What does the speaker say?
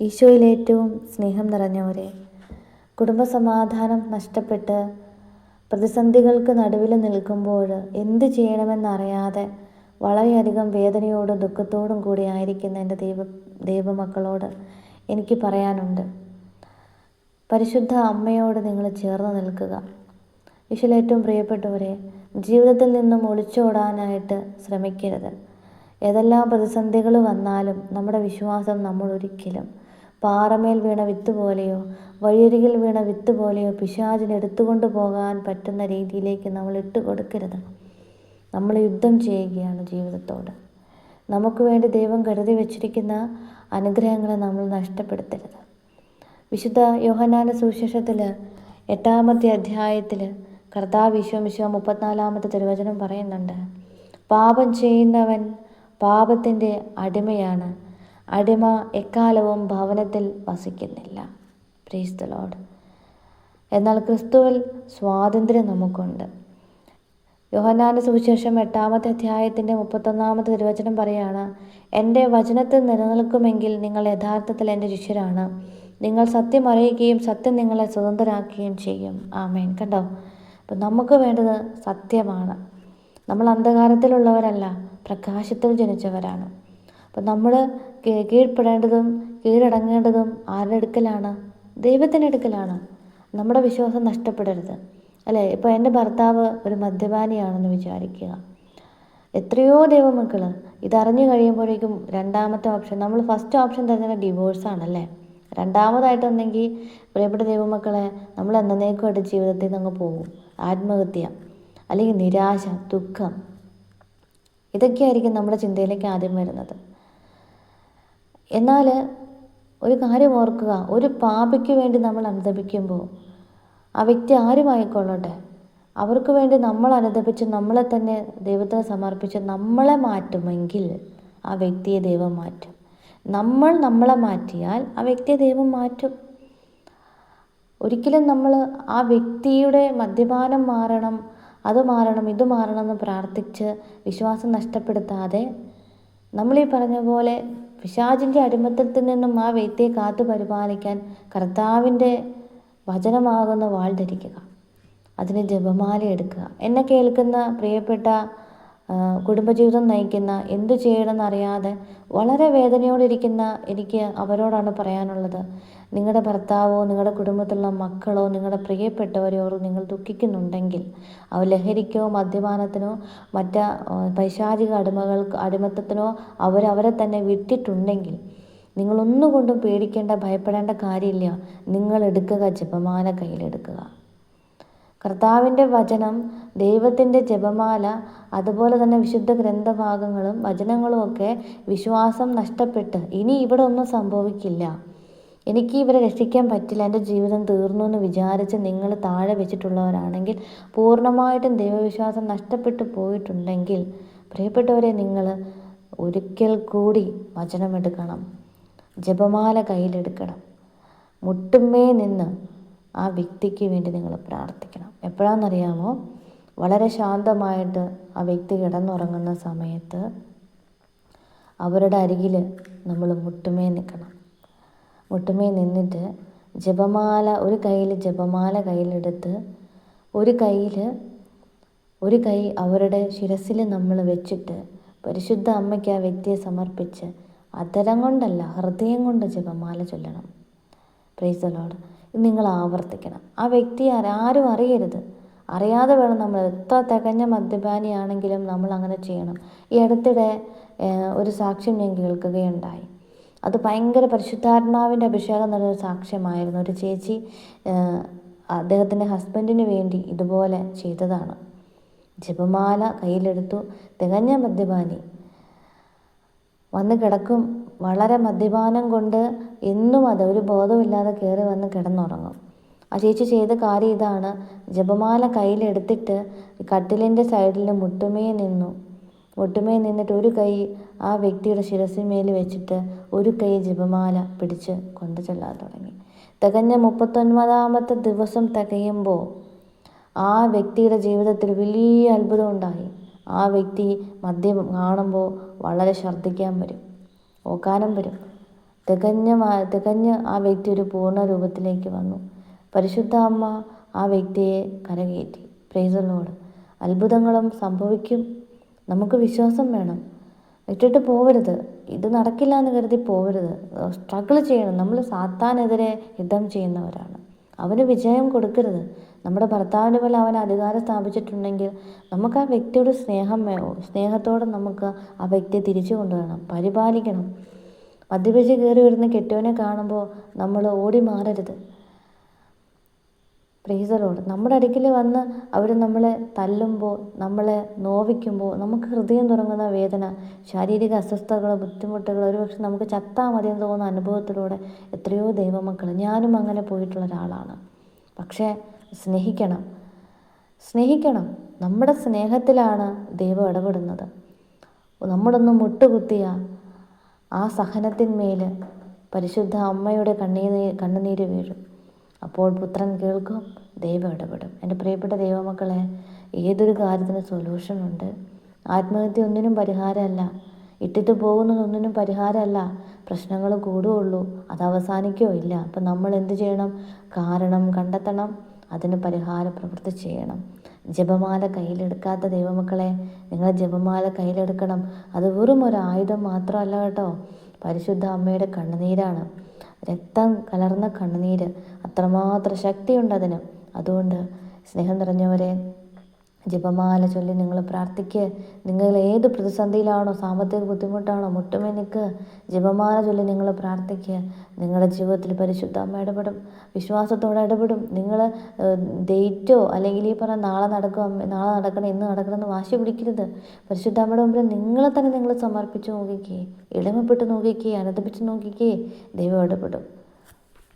ഈശോയിൽ ഏറ്റവും സ്നേഹം നിറഞ്ഞവരെ കുടുംബസമാധാനം നഷ്ടപ്പെട്ട് പ്രതിസന്ധികൾക്ക് നടുവിൽ നിൽക്കുമ്പോൾ എന്ത് ചെയ്യണമെന്നറിയാതെ വളരെയധികം വേദനയോടും ദുഃഖത്തോടും കൂടി ആയിരിക്കുന്ന എന്റെ ദൈവ ദൈവമക്കളോട് എനിക്ക് പറയാനുണ്ട്. പരിശുദ്ധ അമ്മയോട് നിങ്ങൾ ചേർന്ന് നിൽക്കുക. ഈശോയിൽ ഏറ്റവും പ്രിയപ്പെട്ടവരെ ജീവിതത്തിൽ നിന്നും ഒളിച്ചോടാനായിട്ട് ശ്രമിക്കരുത്. ഏതെല്ലാം പ്രതിസന്ധികൾ വന്നാലും നമ്മുടെ വിശ്വാസം നമ്മൾ ഒരിക്കലും പാറമേൽ വീണ വിത്ത് പോലെയോ വഴിയരികിൽ വീണ വിത്ത് പോലെയോ പിശാചിന് എടുത്തുകൊണ്ട് പോകാൻ പറ്റുന്ന രീതിയിലേക്ക് നമ്മൾ ഇട്ട് കൊടുക്കരുത്. നമ്മൾ യുദ്ധം ചെയ്യുകയാണ് ജീവിതത്തോട്. നമുക്ക് വേണ്ടി ദൈവം കരുതി വച്ചിരിക്കുന്ന അനുഗ്രഹങ്ങളെ നമ്മൾ നഷ്ടപ്പെടുത്തരുത്. വിശുദ്ധ യോഹനാന സുവിശേഷത്തിൽ എട്ടാമത്തെ അധ്യായത്തിൽ കർത്താവ് വിശ്വമിശ്വ മുപ്പത്തിനാലാമത്തെ തിരുവചനം പറയുന്നുണ്ട്. പാപം ചെയ്യുന്നവൻ പാപത്തിന്റെ അടിമയാണ്. അടിമ എക്കാലവും ഭവനത്തിൽ വസിക്കുന്നില്ല. പ്രീസ് ദ ലോഡ് എന്നാൽ ക്രിസ്തുവിൽ സ്വാതന്ത്ര്യം നമുക്കുണ്ട്. യോഹന്നാന്റെ സുവിശേഷം എട്ടാമത്തെ അധ്യായത്തിന്റെ മുപ്പത്തൊന്നാമത്തെ തിരുവചനം പറയാണ് എന്റെ വചനത്തിൽ നിലനിൽക്കുമെങ്കിൽ നിങ്ങൾ യഥാർത്ഥത്തിൽ എന്റെ ശിഷ്യരാണ്. നിങ്ങൾ സത്യം അറിയുകയും സത്യം നിങ്ങളെ സ്വതന്ത്രരാക്കുകയും ചെയ്യും. ആമേൻ. കണ്ടോ? അപ്പം നമുക്ക് വേണ്ടത് സത്യമാണ്. നമ്മൾ അന്ധകാരത്തിലുള്ളവരല്ല പ്രകാശത്തിൽ ജനിച്ചവരാണ്. അപ്പം നമ്മൾ കീഴ്പ്പെടേണ്ടതും കീഴടങ്ങേണ്ടതും ആരുടെ അടുക്കലാണ്? ദൈവത്തിന്റെ അടുക്കലാണ്. നമ്മുടെ വിശ്വാസം നഷ്ടപ്പെടരുത്. അല്ലേ? ഇപ്പോൾ എന്റെ ഭർത്താവ് ഒരു മദ്യപാനിയാണെന്ന് വിചാരിക്കുക. എത്രയോ ദൈവമക്കൾ ഇതറിഞ്ഞു കഴിയുമ്പോഴേക്കും രണ്ടാമത്തെ ഓപ്ഷൻ നമ്മൾ ഫസ്റ്റ് ഓപ്ഷൻ തിരഞ്ഞെടുത്ത ഡിവോഴ്സാണല്ലേ? രണ്ടാമതായിട്ടുണ്ടെങ്കിൽ പ്രിയപ്പെട്ട ദൈവമക്കളെ നമ്മൾ എന്നേക്കുമായിട്ട് ജീവിതത്തിൽ നിന്ന് പോകും. ആത്മഹത്യ അല്ലെങ്കിൽ നിരാശ ദുഃഖം. ഇതൊക്കെയായിരിക്കും നമ്മുടെ ചിന്തയിലേക്ക് ആദ്യം വരുന്നത്. എന്നാൽ ഒരു കാര്യം ഓർക്കുക ഒരു പാപയ്ക്ക് വേണ്ടി നമ്മൾ അനുദപിക്കുമ്പോൾ ആ വ്യക്തി ആരുമായിക്കൊള്ളട്ടെ? അവർക്ക് വേണ്ടി നമ്മൾ അനുദപിച്ച് നമ്മളെ തന്നെ ദൈവത്തിന് സമർപ്പിച്ച് നമ്മളെ മാറ്റുമെങ്കിൽ ആ വ്യക്തിയെ ദൈവം മാറ്റും. നമ്മൾ നമ്മളെ മാറ്റിയാൽ ആ വ്യക്തിയെ ദൈവം മാറ്റും. ഒരിക്കലും നമ്മൾ ആ വ്യക്തിയുടെ മദ്യപാനം മാറണം അത് മാറണം ഇത് മാറണം എന്ന് പ്രാർത്ഥിച്ച് വിശ്വാസം നഷ്ടപ്പെടുത്താതെ നമ്മൾ ഈ പറഞ്ഞ പോലെ പിശാചിന്റെ അടിമത്തത്തിൽ നിന്നും ആ വ്യക്തിയെ കാത്തു പരിപാലിക്കാൻ കർത്താവിന്റെ വചനമാകുന്ന വാൾ ധരിക്കുക. അതിന് ജപമാല എടുക്കുക. എന്നെ കേൾക്കുന്ന പ്രിയപ്പെട്ട കുടുംബജീവിതം നയിക്കുന്ന എന്തു ചെയ്യണമെന്നറിയാതെ വളരെ വേദനയോടിരിക്കുന്ന എനിക്ക് അവരോടാണ് പറയാനുള്ളത്. നിങ്ങളുടെ ഭർത്താവോ നിങ്ങളുടെ കുടുംബത്തിലുള്ള മക്കളോ നിങ്ങളുടെ പ്രിയപ്പെട്ടവരോ നിങ്ങൾ ദുഃഖിക്കുന്നുണ്ടെങ്കിൽ അവർ ലഹരിക്കോ മദ്യപാനത്തിനോ മറ്റ് പൈശാചിക അടിമകൾക്ക് അടിമത്തത്തിനോ അവരവരെ തന്നെ വിട്ടിട്ടുണ്ടെങ്കിൽ നിങ്ങളൊന്നുകൊണ്ടും പേടിക്കേണ്ട ഭയപ്പെടേണ്ട കാര്യമില്ല. നിങ്ങൾ എടുക്കുക ജപമാല കയ്യിലെടുക്കുക. കർത്താവിന്റെ വചനം ദൈവത്തിന്റെ ജപമാല അതുപോലെ തന്നെ വിശുദ്ധ ഗ്രന്ഥഭാഗങ്ങളും വചനങ്ങളും ഒക്കെ വിശ്വാസം നഷ്ടപ്പെട്ട് ഇനി ഇവിടെ ഒന്നും സംഭവിക്കില്ല. എനിക്ക് ഇവരെ രക്ഷിക്കാൻ പറ്റില്ല എന്റെ ജീവിതം തീർന്നു എന്ന് വിചാരിച്ച് നിങ്ങൾ താഴെ വെച്ചിട്ടുള്ളവരാണെങ്കിൽ പൂർണമായിട്ടും ദൈവവിശ്വാസം നഷ്ടപ്പെട്ടു പോയിട്ടുണ്ടെങ്കിൽ പ്രിയപ്പെട്ടവരെ നിങ്ങൾ ഒരിക്കൽ കൂടി വചനമെടുക്കണം ജപമാല കയ്യിലെടുക്കണം. മുട്ടുമേ നിന്ന് ആ വ്യക്തിക്ക് വേണ്ടി നിങ്ങൾ പ്രാർത്ഥിക്കണം. എപ്പോഴാണെന്നറിയാമോ? വളരെ ശാന്തമായിട്ട് ആ വ്യക്തി കിടന്നുറങ്ങുന്ന സമയത്ത് അവരുടെ അരികിൽ നമ്മൾ മുട്ടുമേ നിൽക്കണം. മുട്ടുമേ നിന്നിട്ട് ജപമാല ഒരു കയ്യിൽ ജപമാല കയ്യിലെടുത്ത് ഒരു കയ്യിൽ ഒരു കൈ അവരുടെ ശിരസിൽ നമ്മൾ വെച്ചിട്ട് പരിശുദ്ധ അമ്മയ്ക്ക് ആ വ്യക്തിയെ സമർപ്പിച്ച് അതരം കൊണ്ടല്ല ഹൃദയം കൊണ്ട് ജപമാല ചൊല്ലണം. പ്രൈസ് ലോഡ് നിങ്ങൾ ആവർത്തിക്കണം ആ വ്യക്തി ആരും അറിയരുത്. അറിയാതെ വേണം നമ്മൾ എത്ര തികഞ്ഞ മദ്യപാനിയാണെങ്കിലും നമ്മൾ അങ്ങനെ ചെയ്യണം. ഈ അടുത്തിടെ ഒരു സാക്ഷ്യം ഞാൻ കേൾക്കുകയുണ്ടായി. അത് ഭയങ്കര പരിശുദ്ധാത്മാവിന്റെ അഭിഷേകം നിറഞ്ഞൊരു സാക്ഷ്യമായിരുന്നു. ഒരു ചേച്ചി അദ്ദേഹത്തിന്റെ ഹസ്ബൻഡിന് വേണ്ടി ഇതുപോലെ ചെയ്തതാണ്. ജപമാല കയ്യിലെടുത്തു. തികഞ്ഞ മദ്യപാനി. വന്ന് കിടക്കും. വളരെ മദ്യപാനം കൊണ്ട് എന്നും അത് ഒരു ബോധമില്ലാതെ കയറി വന്ന് കിടന്നുറങ്ങും. ആ ചേച്ചി ചെയ്ത കാര്യം ഇതാണ്. ജപമാല കയ്യിലെടുത്തിട്ട് കട്ടിലിന്റെ സൈഡിൽ മുട്ടുമേ നിന്നു. മുട്ടുമേ നിന്നിട്ട് ഒരു കൈ ആ വ്യക്തിയുടെ ശിരസിന്മേൽ വെച്ചിട്ട് ഒരു കൈ ജപമാല പിടിച്ച് കൊണ്ടു ചെല്ലാൻ തുടങ്ങി. തികഞ്ഞ മുപ്പത്തൊൻപതാമത്തെ ദിവസം തികയുമ്പോൾ ആ വ്യക്തിയുടെ ജീവിതത്തിൽ വലിയ അത്ഭുതം ഉണ്ടായി. ആ വ്യക്തി മദ്യം കാണുമ്പോൾ വളരെ ഛർദ്ദിക്കാൻ വരും. ഓക്കാനം വരും. തികഞ്ഞ തികഞ്ഞ് ആ വ്യക്തി ഒരു പൂർണ രൂപത്തിലേക്ക് വന്നു. പരിശുദ്ധ അമ്മ ആ വ്യക്തിയെ കരകയറ്റി. പ്രൈസലോട് അത്ഭുതങ്ങളും സംഭവിക്കും. നമുക്ക് വിശ്വാസം വേണം. വിട്ടിട്ട് പോവരുത്. ഇത് നടക്കില്ല എന്ന് കരുതി പോവരുത്. സ്ട്രഗിൾ ചെയ്യണം. നമ്മൾ സാത്താനെതിരെ യുദ്ധം ചെയ്യുന്നവരാണ്. അവന് വിജയം കൊടുക്കരുത്. നമ്മുടെ ഭർത്താവിന്റെ പോലെ അവൻ അധികാരം സ്ഥാപിച്ചിട്ടുണ്ടെങ്കിൽ നമുക്ക് ആ വ്യക്തിയുടെ സ്നേഹം സ്നേഹത്തോടെ നമുക്ക് ആ വ്യക്തിയെ തിരിച്ചു കൊണ്ടുവരണം. പരിപാലിക്കണം. മദ്യപിച്ച് കയറി വരുന്ന കെട്ടിയവനെ കാണുമ്പോൾ നമ്മൾ ഓടി മാറരുത്. പ്രീസറോട് നമ്മുടെ അടുക്കൽ വന്ന് അവർ നമ്മളെ തല്ലുമ്പോൾ നമ്മളെ നോവിക്കുമ്പോൾ നമുക്ക് ഹൃദയം തുടങ്ങുന്ന വേദന ശാരീരിക അസ്വസ്ഥതകൾ ബുദ്ധിമുട്ടുകൾ ഒരുപക്ഷെ നമുക്ക് ചത്താൽ മതി എന്ന് തോന്നുന്ന അനുഭവത്തിലൂടെ എത്രയോ ദൈവമക്കൾ ഞാനും അങ്ങനെ പോയിട്ടുള്ള ഒരാളാണ്. പക്ഷേ സ്നേഹിക്കണം. സ്നേഹിക്കണം. നമ്മുടെ സ്നേഹത്തിലാണ് ദൈവം ഇടപെടുന്നത്. നമ്മളൊന്ന് മുട്ടുകുത്തിയ ആ സഹനത്തിന്മേൽ പരിശുദ്ധ അമ്മയുടെ കണ്ണീർ കണ്ണുനീര് വീഴും. അപ്പോൾ പുത്രൻ കേൾക്കും ദൈവം ഇടപെടും. എന്റെ പ്രിയപ്പെട്ട ദൈവമക്കളെ ഏതൊരു കാര്യത്തിന് സൊല്യൂഷൻ ഉണ്ട്. ആത്മഹത്യ ഒന്നിനും പരിഹാരമല്ല. ഇട്ടിട്ട് പോകുന്നതൊന്നിനും പരിഹാരമല്ല. പ്രശ്നങ്ങൾ കൂടുകയുള്ളൂ അത് അവസാനിക്കുകയോ ഇല്ല. അപ്പം നമ്മൾ എന്ത് ചെയ്യണം? കാരണം കണ്ടെത്തണം അതിന് പരിഹാര പ്രവൃത്തി ചെയ്യണം. ജപമാല കയ്യിലെടുക്കാത്ത ദൈവമക്കളെ നിങ്ങൾ ജപമാല കയ്യിലെടുക്കണം. അത് വെറും ഒരു ആയുധം മാത്രമല്ല കേട്ടോ. പരിശുദ്ധ അമ്മയുടെ കണ്ണുനീരാണ്. രക്തം കലർന്ന കണ്ണുനീര്. അത്രമാത്രം ശക്തിയുണ്ട് അതിന്. അതുകൊണ്ട് സ്നേഹം നിറഞ്ഞവരെ ജപമാല ചൊല്ലി നിങ്ങൾ പ്രാർത്ഥിക്കുക നിങ്ങൾ ഏത് പ്രതിസന്ധിയിലാണോ സാമ്പത്തിക ബുദ്ധിമുട്ടാണോ മുട്ടുമേ നിൽക്കുക ജപമാല ചൊല്ലി നിങ്ങൾ പ്രാർത്ഥിക്കുക നിങ്ങളുടെ ജീവിതത്തിൽ പരിശുദ്ധ അമ്മ ഇടപെടും. വിശ്വാസത്തോടെ ഇടപെടും. നിങ്ങൾ ഡേറ്റോ അല്ലെങ്കിൽ ഈ പറഞ്ഞ നാളെ നടക്കും നാളെ നടക്കണം ഇന്ന് നടക്കണം എന്ന് വാശി പിടിക്കരുത്. പരിശുദ്ധ അമ്മയുടെ മുമ്പിൽ നിങ്ങളെ തന്നെ നിങ്ങൾ സമർപ്പിച്ച് നോക്കിക്കേ. എളിമപ്പെട്ട് നോക്കിക്കേ. അനുദപിച്ച് നോക്കിക്കേ. ദൈവം ഇടപെടും.